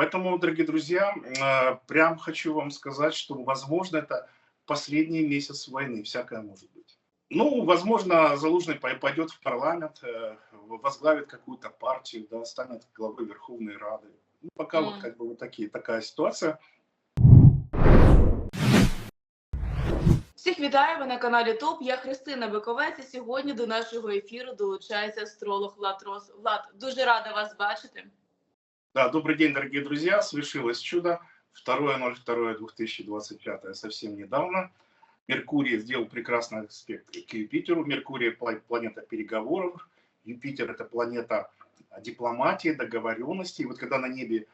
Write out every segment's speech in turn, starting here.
Поэтому, дорогие друзья, э, прям хочу вам сказать, что, возможно, это последний месяц войны, всякое может быть. Ну, возможно, Залужный пойдет в парламент, э, возглавит какую-то партию, да, станет главой Верховной Рады. Ну, пока mm. вот как бы вот такие, такая ситуация. Всіх вітаю ви на каналі ТОП. Я Христина Биковець і сьогодні до нашого ефіру долучається астролог Влад Рос. Влад, дуже рада вас бачити. Да, добрый день, дорогие друзья. Свершилось чудо. 2.02.2025, совсем недавно. Меркурий сделал прекрасный аспект к Юпитеру. Меркурий – планета переговоров. Юпитер – это планета дипломатии, договоренности. И вот когда на небе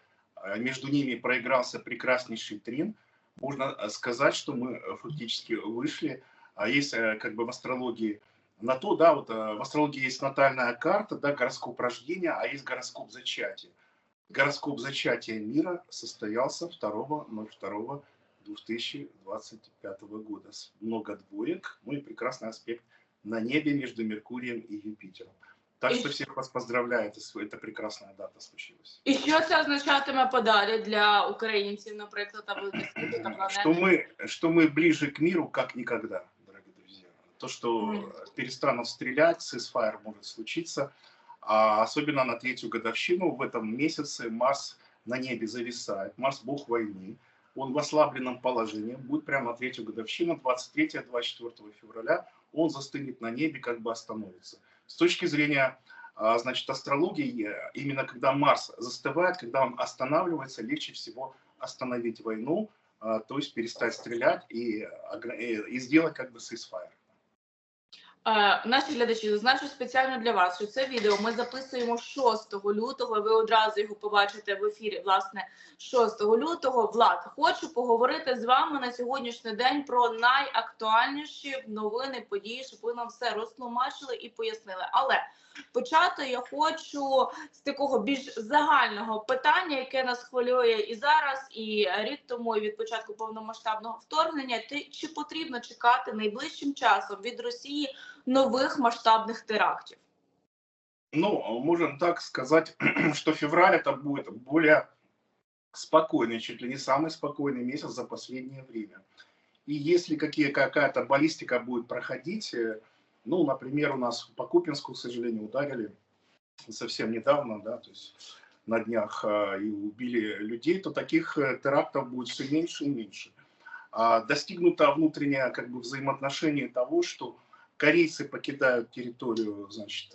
э, между ними проигрался прекраснейший трин, можно э, сказать, что мы фактически вышли. А есть как бы в астрологии на то, да, вот в астрологии есть натальная карта, да, гороскоп рождения, а есть гороскоп зачатия. Гороскоп зачатия мира состоялся 2.02.2025 года. Много двоек, ну и прекрасный аспект на небе между Меркурием и Юпитером. Так що всіх вас поздравляю, це прекрасна дата случилась. І що це означатиме подалі для українців, наприклад, та великих світу та планети? Что мы, что мы ближе к миру, как никогда, дорогие друзья. То, что mm. перестанут стрелять, сисфайр может случиться, а особенно на третью годовщину в этом месяце Марс на небе зависает. Марс – бог войны. Он в ослабленном положении, будет прямо на третью годовщину, 23-24 февраля, он застынет на небе, как бы остановится. С точки зрения а, значит, астрологии, именно когда Марс застывает, когда он останавливается, легче всего остановить войну, а, то есть перестать стрелять и, и сделать как бы ceasefire. Е, наші глядачі зазначу спеціально для вас, що це відео ми записуємо 6 лютого. Ви одразу його побачите в ефірі. Власне, 6 лютого. Влад, хочу поговорити з вами на сьогоднішній день про найактуальніші новини, події, щоб ви нам все розтлумачили і пояснили. Але почати я хочу з такого більш загального питання, яке нас хвилює і зараз, і рік тому і від початку повномасштабного вторгнення. Ти чи потрібно чекати найближчим часом від Росії нових масштабних терактів? Ну, можем так сказать, что февраль это будет более спокойный, чуть ли не самый спокойный месяц за последнее время. И если какие, какая-то баллистика будет проходить, э, ну, например, у нас по Купинску, к сожалению, ударили совсем недавно, да, то есть на днях а, и убили людей, то таких э, терактов будет все меньше и меньше. А достигнуто внутреннее как бы взаимоотношение того, что корейцы покидают территорию, значит,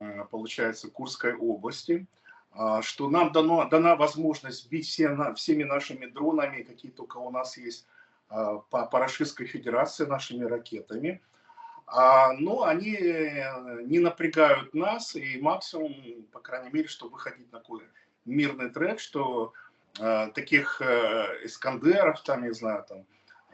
э, получается, Курской области, а, что нам дано, дана возможность бить все, всеми нашими дронами, какие только у нас есть а, по, по Федерации, нашими ракетами – а, но они э, не напрягают нас, и максимум, по крайней мере, чтобы выходить на такой мирный трек, что э, таких э, Искандеров, там, не знаю, там,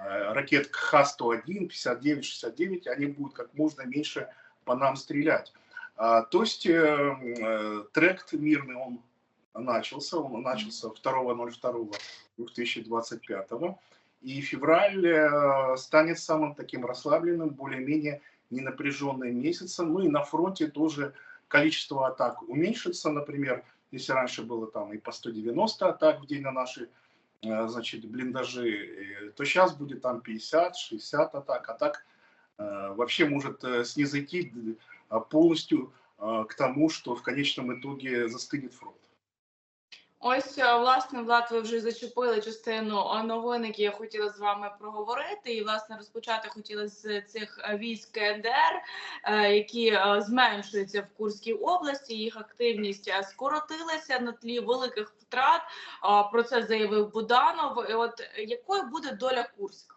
ракет Х-101, 59, 69, они будут как можно меньше по нам стрелять. А, то есть э, э, трек мирный, он начался, он начался 2.02.2025 и февраль э, станет самым таким расслабленным, более-менее ненапряженным месяцем. Ну и на фронте тоже количество атак уменьшится, например, если раньше было там и по 190 атак в день на наши э, значит, блиндажи, то сейчас будет там 50-60 атак. А так э, вообще может снизойти полностью к тому, что в конечном итоге застынет фронт. Ось е, власне Влад, ви вже зачепили частину новин, які я хотіла з вами проговорити. І власне розпочати хотіла з цих е, військ КНДР, е, які зменшуються в Курській області. Їх активність скоротилася на тлі великих втрат. Про це заявив Буданов. І От якою буде доля Курська?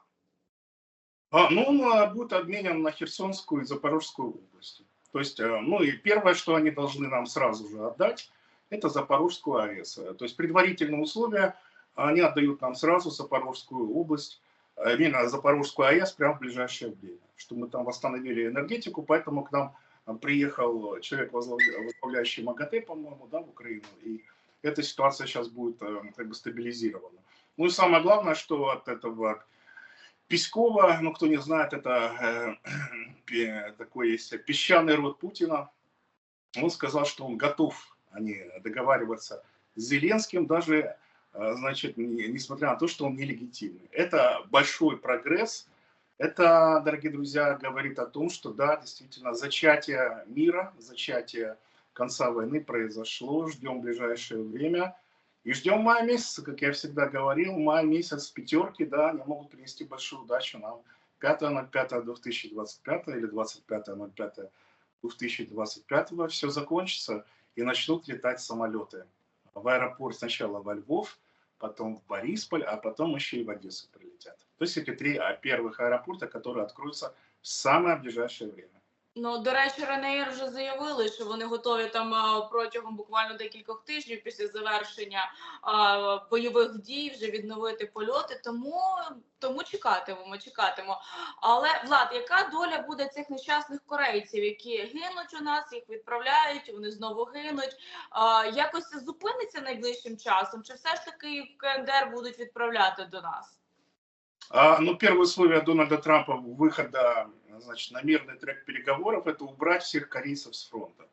А, ну, он будет обменен на Херсонскую и Запорожскую области. То есть, ну и первое, что они должны нам сразу же отдать, это Запорожскую АЭС. То есть предварительные условия, они отдают нам сразу Запорожскую область, э, именно Запорожскую АЭС прямо в ближайшее время, что мы там восстановили энергетику, поэтому к нам э, приехал человек, возглавляющий МАГАТЭ, по-моему, да, в Украину, и эта ситуация сейчас будет э, как бы стабилизирована. Ну и самое главное, что от этого Пескова, ну кто не знает, это э, такой есть песчаный род Путина, он сказал, что он готов они договариваться с Зеленским, даже, э, значит, несмотря на то, что он нелегитимный. Это большой прогресс. Это, дорогие друзья, говорит о том, что, да, действительно, зачатие мира, зачатие конца войны произошло. Ждем ближайшее время. И ждем мая месяца, как я всегда говорил, май месяц пятерки, да, они могут принести большую удачу нам. 5.05.2025 или 25.05.2025 все закончится и начнут летать самолеты. В аэропорт сначала во Львов, потом в Борисполь, а потом еще и в Одессу прилетят. То есть эти три а, первых аэропорта, которые откроются в самое ближайшее время. Ну, до речі, Ренеєр вже заявили, що вони готові там протягом буквально декількох тижнів після завершення а, бойових дій вже відновити польоти. Тому тому чекатимемо, чекатимемо. Але влад, яка доля буде цих нещасних корейців, які гинуть у нас, їх відправляють, вони знову гинуть. А, Якось це зупиниться найближчим часом? Чи все ж таки КНДР будуть відправляти до нас? А, ну, первое условие Дональда Трампа выхода значит, на мирный трек переговоров – это убрать всех корейцев с фронта.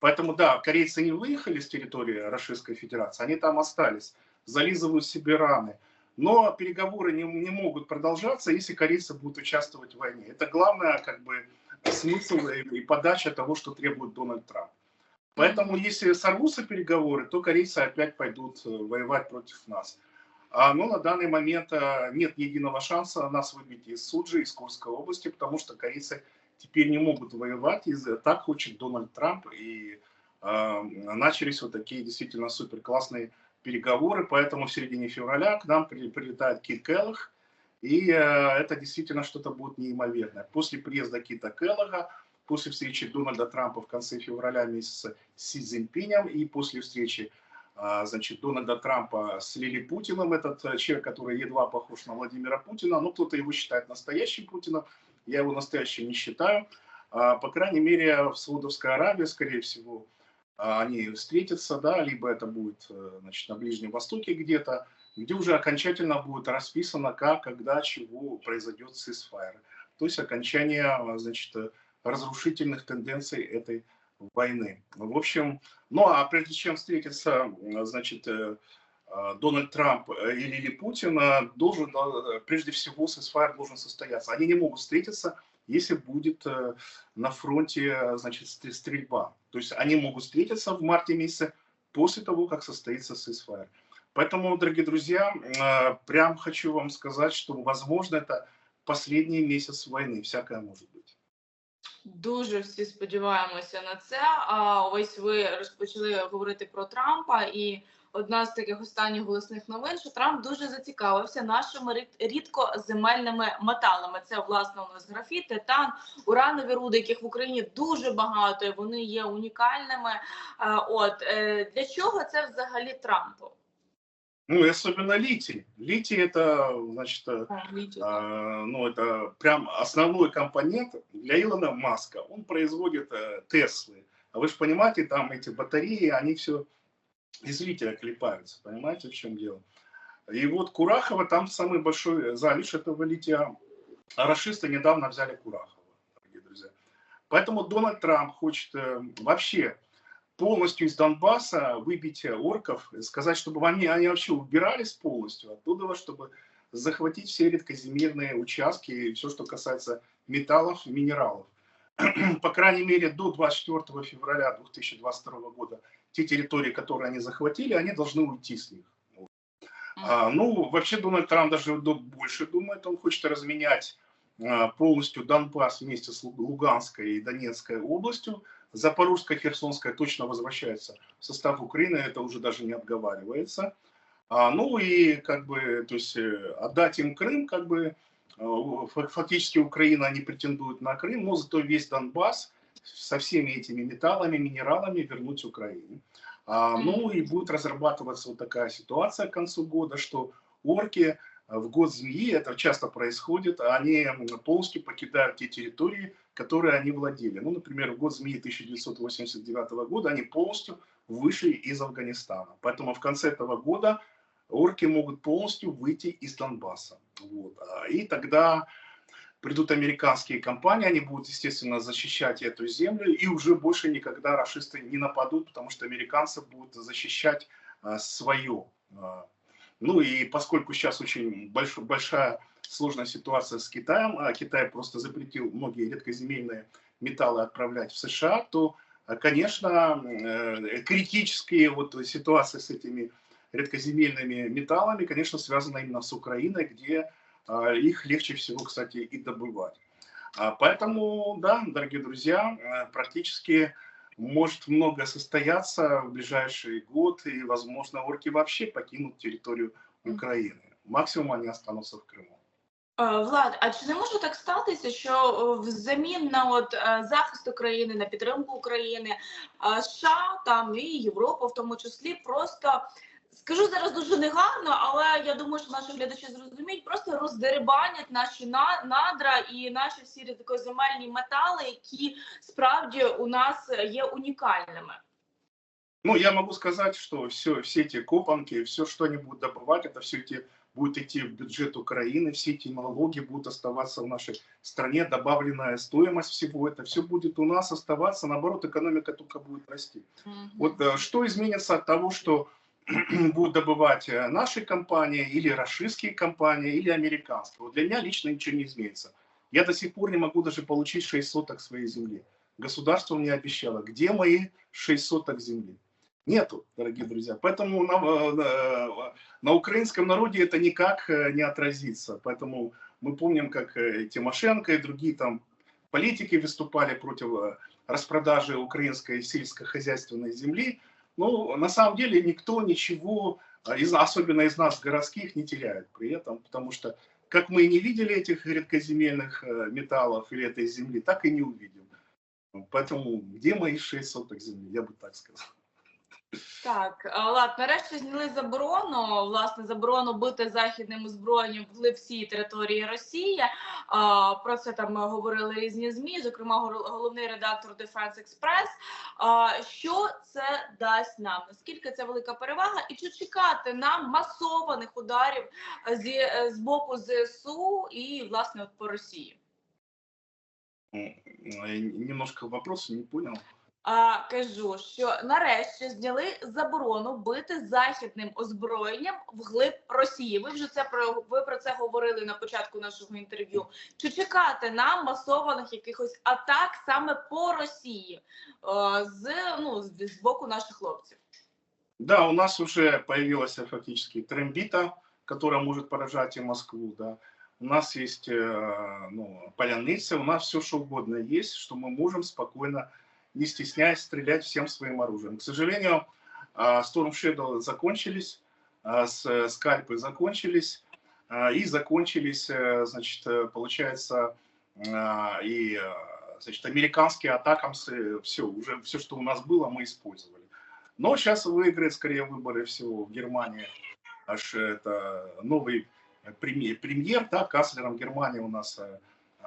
Поэтому, да, корейцы не выехали с территории Российской Федерации, они там остались, зализывают себе раны. Но переговоры не, не могут продолжаться, если корейцы будут участвовать в войне. Это главное, как бы, смысл и подача того, что требует Дональд Трамп. Поэтому, если сорвутся переговоры, то корейцы опять пойдут э, воевать против нас. А, но на данный момент а, нет ни единого шанса нас выбить из Суджи, из Курской области, потому что корейцы теперь не могут воевать, и так хочет Дональд Трамп, и э, начались вот такие действительно супер классные переговоры, поэтому в середине февраля к нам прилетает Кит Келлах, и э, это действительно что-то будет неимоверное. После приезда Кита Келлага, после встречи Дональда Трампа в конце февраля месяца с Си Цзиньпинем и после встречи значит, Дональда Трампа с Лили Путиным, этот э, человек, который едва похож на Владимира Путина, ну, кто-то его считает настоящим Путиным, я его настоящим не считаю. А, по крайней мере, в Саудовской Аравии, скорее всего, а, они встретятся, да, либо это будет, э, значит, на Ближнем Востоке где-то, где уже окончательно будет расписано, как, когда, чего произойдет сисфайр. То есть окончание, значит, разрушительных тенденций этой войны. В общем, ну а прежде чем встретиться, значит, э, э, Дональд Трамп э, или, или Путин, должен, прежде всего, ССФР должен состояться. Они не могут встретиться, если будет на фронте, значит, стрельба. То есть они могут встретиться в марте месяце после того, как состоится ССФР. Поэтому, дорогие друзья, прям хочу вам сказать, что, возможно, это последний месяц войны, всякое может быть. Дуже всі сподіваємося на це. А ось ви розпочали говорити про Трампа, і одна з таких останніх голосних новин, що Трамп дуже зацікавився нашими рідкоземельними металами. Це власне у нас графіт, титан, уранові руди, яких в Україні дуже багато. і Вони є унікальними. От е, для чого це взагалі Трампу? Ну, и особенно литий. Литий это, значит, э, а, литий. А, ну, это прям основной компонент для Илона Маска. Он производит э, Теслы. А вы же понимаете, там эти батареи, они все из лития клепаются. Понимаете, в чем дело? И вот Курахова, там самый большой залежь этого лития. А расисты недавно взяли Курахова, дорогие друзья. Поэтому Дональд Трамп хочет э, вообще полностью из Донбасса выбить орков, сказать, чтобы они, они вообще убирались полностью оттуда, чтобы захватить все редкоземельные участки и все, что касается металлов, минералов. По крайней мере, до 24 февраля 2022 года те территории, которые они захватили, они должны уйти с них. А, ну, вообще Дональд Трамп даже больше думает, он хочет разменять а, полностью Донбасс вместе с Луганской и Донецкой областью Запорожская, Херсонская точно возвращается в состав Украины, это уже даже не обговаривается. А, ну и как бы, то есть э, отдать им Крым, как бы э, фактически Украина не претендует на Крым, но зато весь Донбасс со всеми этими металлами, минералами вернуть Украине. А, ну и будет разрабатываться вот такая ситуация к концу года, что орки в год змеи, это часто происходит, они полностью покидают те территории, которые они владели. Ну, например, в год змеи 1989 года они полностью вышли из Афганистана. Поэтому в конце этого года орки могут полностью выйти из Донбасса. Вот. А, и тогда придут американские компании, они будут, естественно, защищать эту землю, и уже больше никогда расисты не нападут, потому что американцы будут защищать свое. Ну и поскольку сейчас очень больш, большая сложная ситуация с Китаем, а Китай просто запретил многие редкоземельные металлы отправлять в США, то, конечно, критические вот ситуации с этими редкоземельными металлами, конечно, связана именно с Украиной, где их легче всего, кстати, и добывать. А поэтому, да, дорогие друзья, э, практически может много состояться в ближайший год, и, возможно, орки вообще покинут территорию України. Максимум они останутся в Криму. Влад, а чи не може так статися, що взамін на от захист України, на підтримку України, США там і Європа, в тому числі, просто Скажу зараз дуже негарно, але я думаю, що наші глядачі зрозуміють, просто роздерибанять наші надра і наші всі рідкоземельні метали, які справді у нас є унікальними. Ну, я могу сказать, что все, все эти копанки, все, что они будут добывать, это все эти будет идти в бюджет Украины, все эти налоги будут оставаться в нашей стране, добавленная стоимость всего, это все будет у нас оставаться, наоборот, экономика только будет расти. Mm -hmm. Вот э, что изменится от того, что будут добывать э, наши компании, или российские компании, или американские. Вот для меня лично ничего не изменится. Я до сих пор не могу даже получить 6 соток своей земли. Государство мне обещало, где мои 6 соток земли. Нету, дорогие друзья. Поэтому на, э, на, украинском народе это никак э, не отразится. Поэтому мы помним, как Тимошенко и другие там политики выступали против распродажи украинской сельскохозяйственной земли. Ну, на самом деле никто ничего, особенно из нас городских, не теряет при этом, потому что как мы не видели этих редкоземельных э, металлов или этой земли, так и не увидим. Поэтому где мои 6 соток земли, я бы так сказал. Так, Лад, нарешті зняли заборону, власне, заборону бити західним озброєнням в всій території Росії. Про це там говорили різні змі, зокрема, головний редактор Defense Express. Що це дасть нам? Наскільки це велика перевага, і чи чекати нам масованих ударів зі з боку ЗСУ і власне от по Росії? Немножко вопрос не понял а, кажу, що нарешті зняли заборону бити західним озброєнням вглиб Росії. Ви вже це про ви про це говорили на початку нашого інтерв'ю. Чи чекати нам масованих якихось атак саме по Росії о, з ну з, з боку наших хлопців? Да, у нас уже появилась фактически трембита, которая может поражать и Москву, да. У нас есть э, ну, поляницы, у нас все что угодно есть, что мы можем спокойно Не стесняясь стрелять всем своим оружием. К сожалению, а, Storm Shadow закончились, а, скальпы закончились, а, и закончились, э, значит, э, получается, и значит, американские атакамсы, все, уже все, что у нас было, мы использовали. Но сейчас выиграет скорее выборы всего в Германии. Аж это новый премьер, да, канцлером Германии у нас э,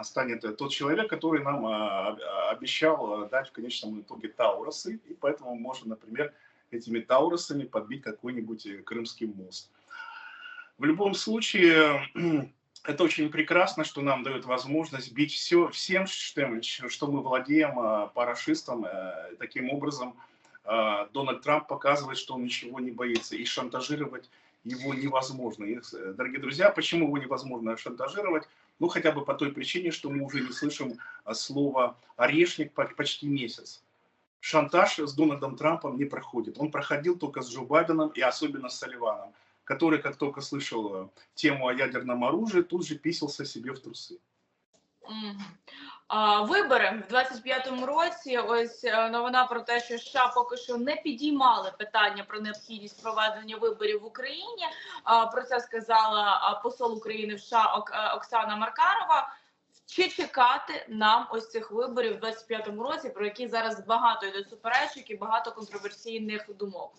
станет тот человек, который нам а, обещал а, дать в конечном итоге Таурусы, и поэтому можно, например, этими Таурусами подбить какой-нибудь э, Крымский мост. В любом случае, это очень прекрасно, что нам дает возможность бить все, всем, что, мы владеем парашистом. Э, таким образом, Дональд Трамп показывает, что он ничего не боится, и шантажировать его невозможно. Э, дорогие друзья, почему его невозможно шантажировать? Ну, хотя бы по той причине, что мы уже не слышим а, слова «орешник» почти месяц. Шантаж с Дональдом Трампом не проходит. Он проходил только с Джо Байденом и особенно с Салливаном, который, как только слышал э, тему о ядерном оружии, тут же писался себе в трусы. Вибори в 25-му році. Ось е, новина про те, що США поки що не підіймали питання про необхідність проведення виборів в Україні. Про це сказала посол України в США е, Оксана Маркарова. Чи чекати нам ось цих виборів в 25-му році, про які зараз багато йде суперечок і багато контроверсійних думок?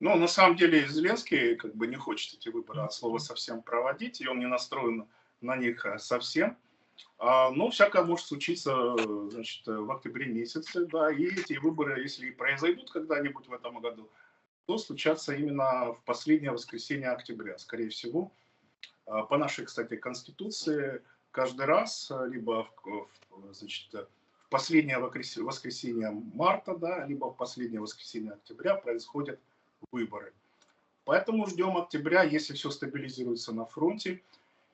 Ну, на самом деле, Зеленский как бы не хочет эти выборы от слова совсем проводить, и он не настроен на них э, совсем. А, но всякое может случиться значит, в октябре месяце, да, и эти выборы, если и произойдут когда-нибудь в этом году, то случатся именно в последнее воскресенье октября, скорее всего. А, по нашей, кстати, конституции каждый раз, либо в, значит, в последнее воскресенье марта, да, либо в последнее воскресенье октября происходят выборы. Поэтому ждем октября, если все стабилизируется на фронте,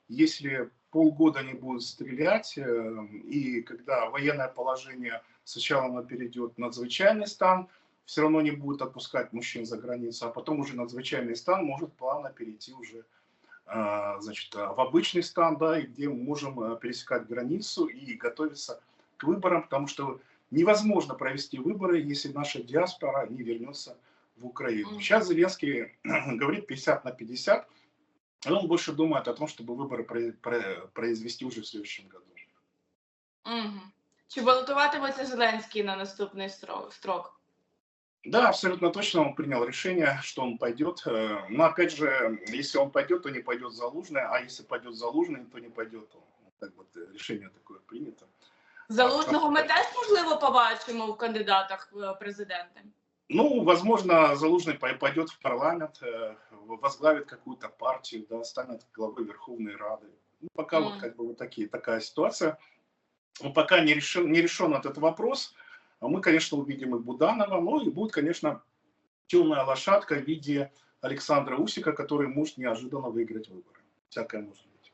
если полгода не будут стрелять, э, и когда военное положение сначала оно перейдет в надзвычайный стан, все равно не будут отпускать мужчин за границу, а потом уже надзвычайный стан может плавно перейти уже а, значит, в обычный стан, да, и где мы можем э, пересекать границу и готовиться к выборам, потому что невозможно провести выборы, если наша диаспора не вернется в Украину. Сейчас Зеленский говорит 50 на 50, и он больше думает о том, чтобы выборы произвести уже в следующем году. Угу. Чи балотуватиметься Зеленский на наступний строк? Да, абсолютно точно он принял решение, что он пойдет. Э, но опять же, если он пойдет, то не пойдет Залужный, а если пойдет Залужный, то не пойдет он. Так вот, э, решение такое принято. Залужного ми теж, можливо, побачимо в кандидатах в президенты? Ну, возможно, Залужный пойдет в парламент, э, возглавит какую-то партию, да, станет главой Верховной Рады. Ну, пока mm. вот как бы вот такие, такая ситуация. Но пока не решен, не решен этот вопрос. А мы, конечно, увидим и Буданова, но и будет, конечно, темная лошадка в виде Александра Усика, который может неожиданно выиграть выборы. Всякое может быть.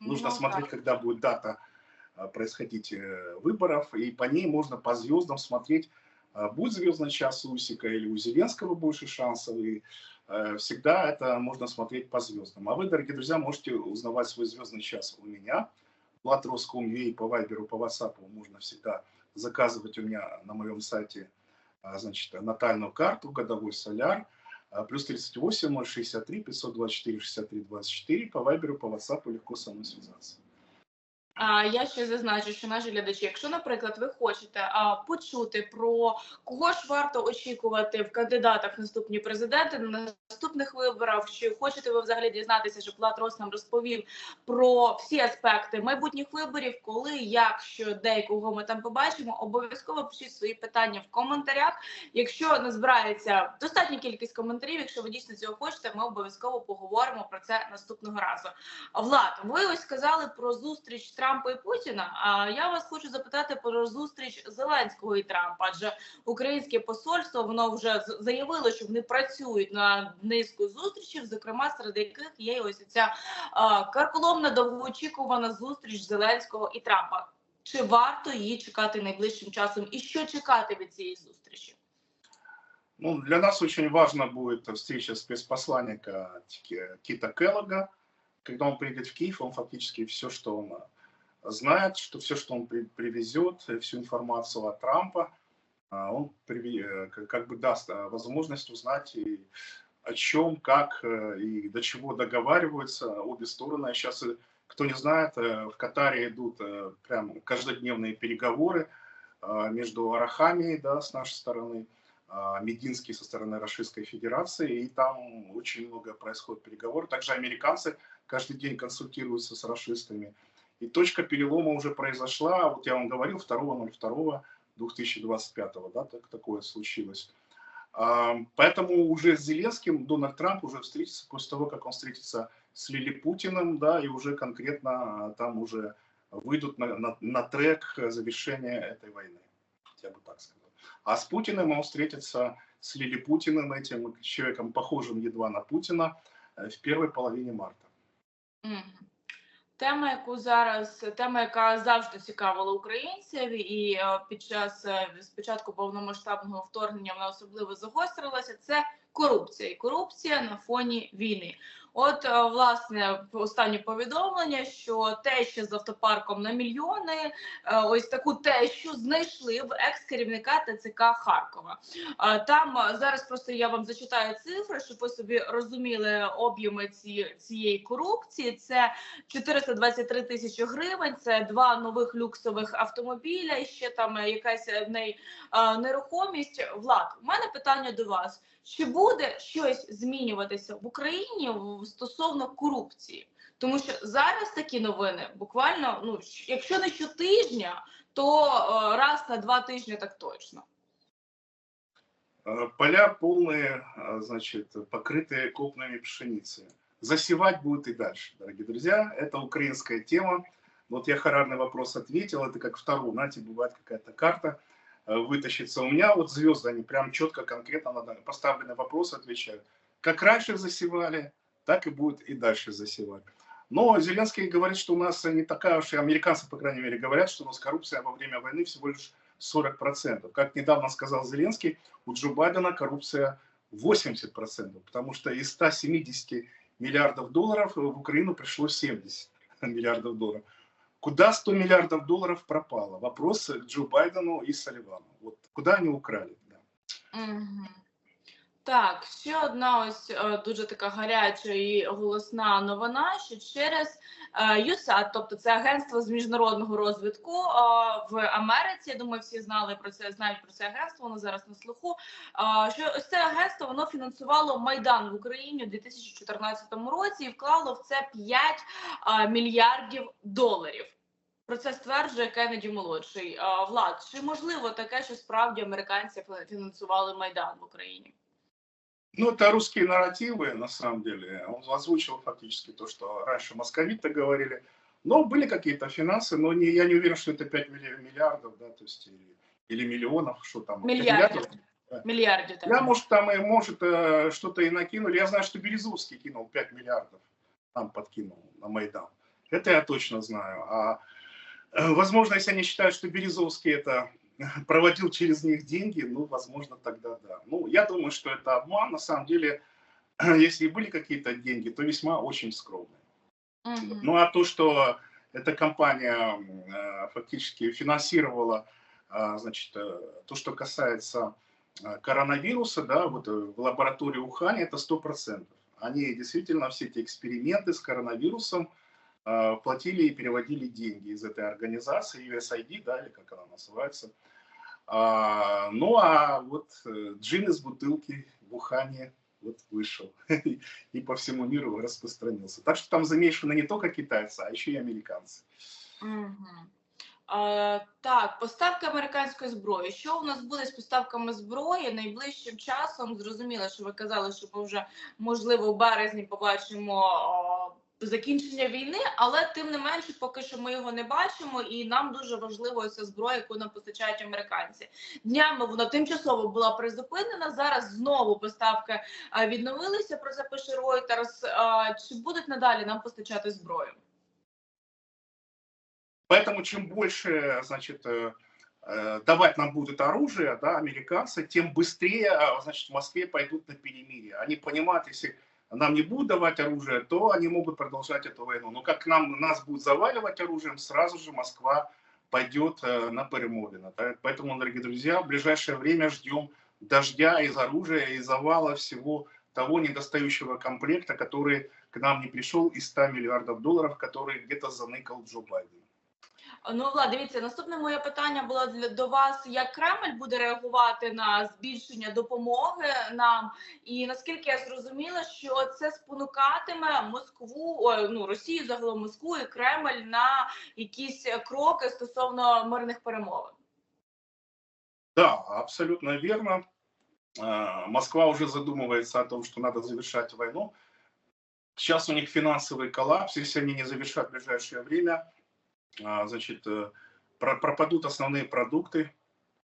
Нужно ну, смотреть, да. когда будет дата а, происходить э, выборов, и по ней можно по звездам смотреть, будет звездный час Усика или у Зеленского больше шансов, и э, всегда это можно смотреть по звездам. А вы, дорогие друзья, можете узнавать свой звездный час у меня, Влад Роском.ua по Вайберу, по WhatsApp можно всегда заказывать у меня на моем сайте а, значит, натальную карту, годовой соляр, а, плюс 38 063 524 63 24, по вайберу, по WhatsApp легко со мной связаться. Я ще зазначу, що наші глядачі, якщо, наприклад, ви хочете почути про кого ж варто очікувати в кандидатах наступні президенти на наступних виборах, чи хочете ви взагалі дізнатися, щоб Влад Рос нам розповів про всі аспекти майбутніх виборів, коли, як, що де кого ми там побачимо, обов'язково пишіть свої питання в коментарях. Якщо не збирається достатня кількість коментарів, якщо ви дійсно цього хочете, ми обов'язково поговоримо про це наступного разу. Влад, ви ось сказали про зустріч Трампа і Путіна. А я вас хочу запитати про зустріч Зеленського і Трампа. Адже українське посольство воно вже заявило, що вони працюють на низку зустрічей, зокрема серед яких є ось ця карколомна довгоочікувана зустріч Зеленського і Трампа. Чи варто її чекати найближчим часом, і що чекати від цієї зустрічі? Ну, для нас очень важна будет встреча спецпосланника Кита Келлога. Когда он приедет в Киев, он фактически все, что он знает, что все, что он привезет, всю информацию от Трампа, а, он э, как бы даст а, возможность узнать и о чем, как э, и до чего договариваются обе стороны. А сейчас, э, кто не знает, в Катаре идут прям каждодневные переговоры между Арахами, да, с нашей стороны, Мединский со стороны Российской Федерации, и там очень много происходит переговоров. Также американцы каждый день консультируются с расистами. И точка перелома уже произошла, вот я вам говорил, 2.02.2025, да, так, такое случилось. А, поэтому уже с Зеленским Дональд Трамп уже встретится после того, как он встретится с Лили Путиным, да, и уже конкретно а, там уже выйдут на, на, на трек завершения этой войны, я бы так сказал. А с Путиным он встретится с Лили Путиным, этим человеком, похожим едва на Путина, э, в первой половине марта. Mm. Тема, яку зараз тема, яка завжди цікавила українців, і е, під час е, спочатку повномасштабного вторгнення вона особливо загострилася. Це корупція і корупція на фоні війни. От е, власне останнє повідомлення, що теща з автопарком на мільйони, е, ось таку тещу знайшли в екс-керівника ТЦК Харкова. Е, там зараз просто я вам зачитаю цифри, щоб ви собі розуміли об'єми ці, цієї корупції. Це 423 тисячі гривень. Це два нових люксових автомобіля. Ще там якась нерухомість. Влад, у мене питання до вас. Чи буде щось змінюватися в Україні стосовно корупції? Тому що зараз такі новини буквально, ну якщо не щотижня, то е, раз на два тижні так точно. Е, поля полные, е, значит, покрытые копнами пшеницы. Засевать будет и дальше, дорогие друзья. Это украинская тема. Вот я харарный вопрос ответил. Это как второй, знаете, бывает какая-то карта э, вытащиться. У меня вот звезды, они прям четко, конкретно на поставленный вопрос отвечают. Как раньше засевали, так и будет и дальше засевать. Но Зеленский говорит, что у нас не такая уж, и американцы, по крайней мере, говорят, что у нас коррупция во время войны всего лишь 40%. Как недавно сказал Зеленский, у Джо Байдена коррупция 80%, потому что из 170 миллиардов долларов в Украину пришло 70 миллиардов долларов. Куда 100 миллиардов долларов пропало? Вопрос Джо Байдену и Салливану. Вот куда они украли? Да. Мгм. Так, ще одна ось е, дуже така гаряча і голосна новина, що через е, USAID, тобто це агентство з міжнародного розвитку е, в Америці. Я думаю, всі знали про це, знають про це агентство. Воно зараз на слуху. е, Що ось це агентство воно фінансувало майдан в Україні у 2014 році і вклало в це 5 е, мільярдів доларів. Про це стверджує Кеннеді молодший. Е, Влад, чи можливо таке, що справді американці фінансували майдан в Україні? Ну, это русские нарративы, на самом деле. Он озвучил фактически то, что раньше московиты говорили. Но были какие-то финансы, но не, я не уверен, что это 5 миллиардов, да, то есть, или, или миллионов, что там. Миллиардов. Миллиардов. Я, может, там и, может, э, что-то и накинули. Я знаю, что Березовский кинул 5 миллиардов, там подкинул на Майдан. Это я точно знаю. А, э, возможно, если они считают, что Березовский это проводил через них деньги, ну, возможно, тогда да. Ну, я думаю, что это обман. На самом деле, если и были какие-то деньги, то весьма очень скромные. Мгм. Ну, а то, что эта компания э, фактически финансировала, а, значит, э, то, что касается э, коронавируса, да, вот э, в лаборатории Ухани, это 100%. Они действительно все эти эксперименты с коронавирусом э, платили и переводили деньги из этой организации, USAID, да, или как она называется. А, ну, а вот э, джин из бутылки в Ухане вот вышел и по всему миру распространился. Так что там замешаны не только китайцы, а еще и американцы. Мгм. Е, так, поставки американської зброї. Що у нас буде з поставками зброї найближчим часом? Зрозуміло, що ви казали, що ми вже можливо в березні побачимо о, закінчення війни, але тим не менше, поки що ми його не бачимо, і нам дуже важливо ця зброя, яку нам постачають американці. Днями вона тимчасово була призупинена. Зараз знову поставки е, відновилися. Про це пише Reuters. Е, Чи будуть надалі нам постачати зброю? Поэтому чем больше, значит, э, э, давать нам будет оружие, да, американцы, тем быстрее, а, значит, в Москве пойдут на перемирие. Они понимают, если нам не будут давать оружие, то они могут продолжать эту войну. Но как нам, нас будут заваливать оружием, сразу же Москва пойдет э, на перемовины. Да? Поэтому, дорогие друзья, в ближайшее время ждем дождя из оружия и завала всего того недостающего комплекта, который к нам не пришел из 100 миллиардов долларов, который где-то заныкал Джо Байден. Ну, Влад, дивіться, наступне моє питання було для до вас: як Кремль буде реагувати на збільшення допомоги нам? І наскільки я зрозуміла, що це спонукатиме Москву, ну Росію загалом Москву і Кремль на якісь кроки стосовно мирних перемовин? Да, абсолютно верно. Москва уже задумывается о том, что надо завершать войну. Сейчас у них финансовый коллапс, если они не завершат в ближайшее время, значит, э, про- пропадут основные продукты,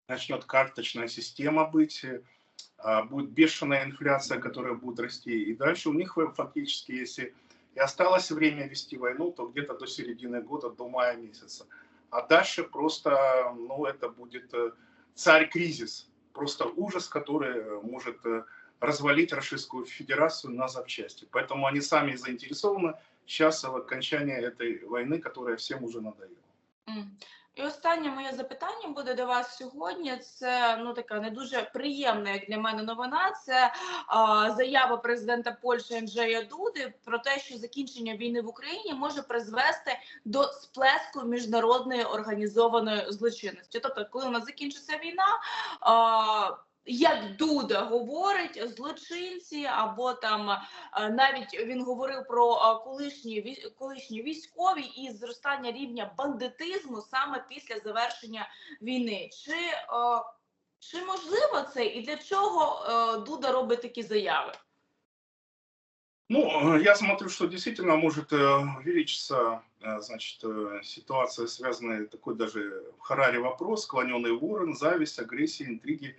начнет карточная система быть, э, а, будет бешеная инфляция, которая будет расти. И дальше у них фактически, если и осталось время вести войну, то где-то до середины года, до мая месяца. А дальше просто, ну, это будет э, царь-кризис, просто ужас, который может развалить Российскую Федерацию на запчасти. Поэтому они сами заинтересованы сейчас в окончании этой войны, которая всем уже надоела. І останнє моє запитання буде до вас сьогодні. Це ну така не дуже приємна, як для мене новина. Це а, заява президента Польщі Анджея Дуди про те, що закінчення війни в Україні може призвести до сплеску міжнародної організованої злочинності. Тобто, коли у нас закінчиться війна. А, як Дуда говорить, злочинці або там е, навіть він говорив про е, колишні вій- колишні військові і зростання рівня бандитизму саме після завершення війни. Чи, е, чи можливо це і для чого е, Дуда робить такі заяви? Ну, э, я смотрю, что действительно может э, увеличиться, э, значит, э, ситуация, связанная такой даже в Хараре вопрос, склоненный ворон, зависть, агрессия, интриги,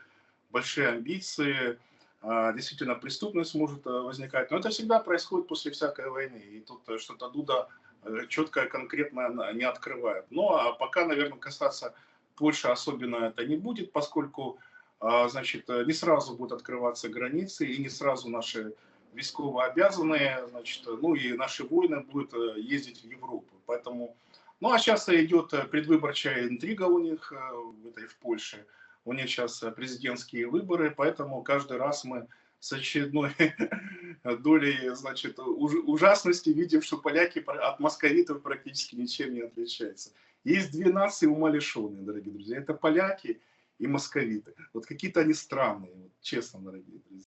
большие амбиции, а, действительно преступность может э, возникать. Но это всегда происходит после всякой войны, и тут э, что-то Дуда э, четко конкретно не открывает. Ну, а пока, наверное, касаться Польши особенно это не будет, поскольку, а, значит, не сразу будут открываться границы, и не сразу наши військово обязанные, значит, ну и наши воины будут ездить в Европу. Поэтому, ну а сейчас идет предвыборчая интрига у них в этой в Польше. У них сейчас э, президентские выборы, поэтому каждый раз мы с очередной долей, значит, уж- ужасности видим, что поляки от московитов практически ничем не отличаются. Есть две нации умалишенные, дорогие друзья. Это поляки и московиты. Вот какие-то они странные, вот, честно, дорогие друзья.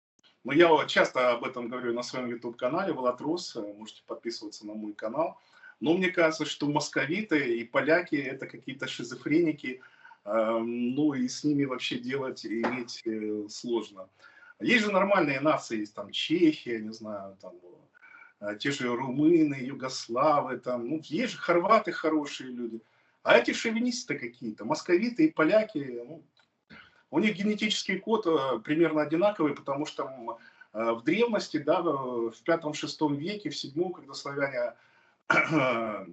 Но я часто об этом говорю на своем YouTube-канале Волотрос, э, можете подписываться на мой канал. Но мне кажется, что московиты и поляки – это какие-то шизофреники, ну и с ними вообще делать и иметь э, сложно. Есть же нормальные нации, есть там Чехия, не знаю, там э, те же румыны, югославы, там, ну, есть же хорваты хорошие люди. А эти шовинисты какие-то, московиты и поляки, ну, у них генетический код э, примерно одинаковый, потому что в древности, да, в пятом-шестом веке, в седьмом, когда славяне,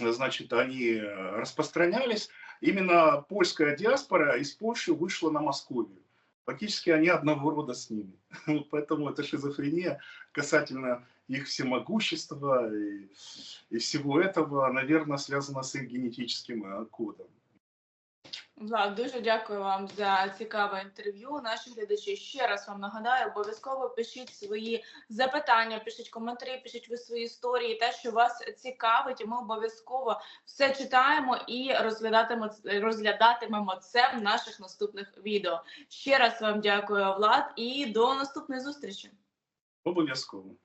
значит, они распространялись, именно польская диаспора из Польши вышла на Московию. Фактически они одного рода с ними. Поэтому это шизофрения касательно их всемогущества и, и всего этого, наверное, связано с их генетическим э, кодом. Влад, дуже дякую вам за цікаве інтерв'ю. Наші глядачі ще раз вам нагадаю, обов'язково пишіть свої запитання, пишіть коментарі, пишіть ви свої історії, те, що вас цікавить, і ми обов'язково все читаємо і розглядатимемо розглядатимемо це в наших наступних відео. Ще раз вам дякую, Влад, і до наступної зустрічі. Обов'язково.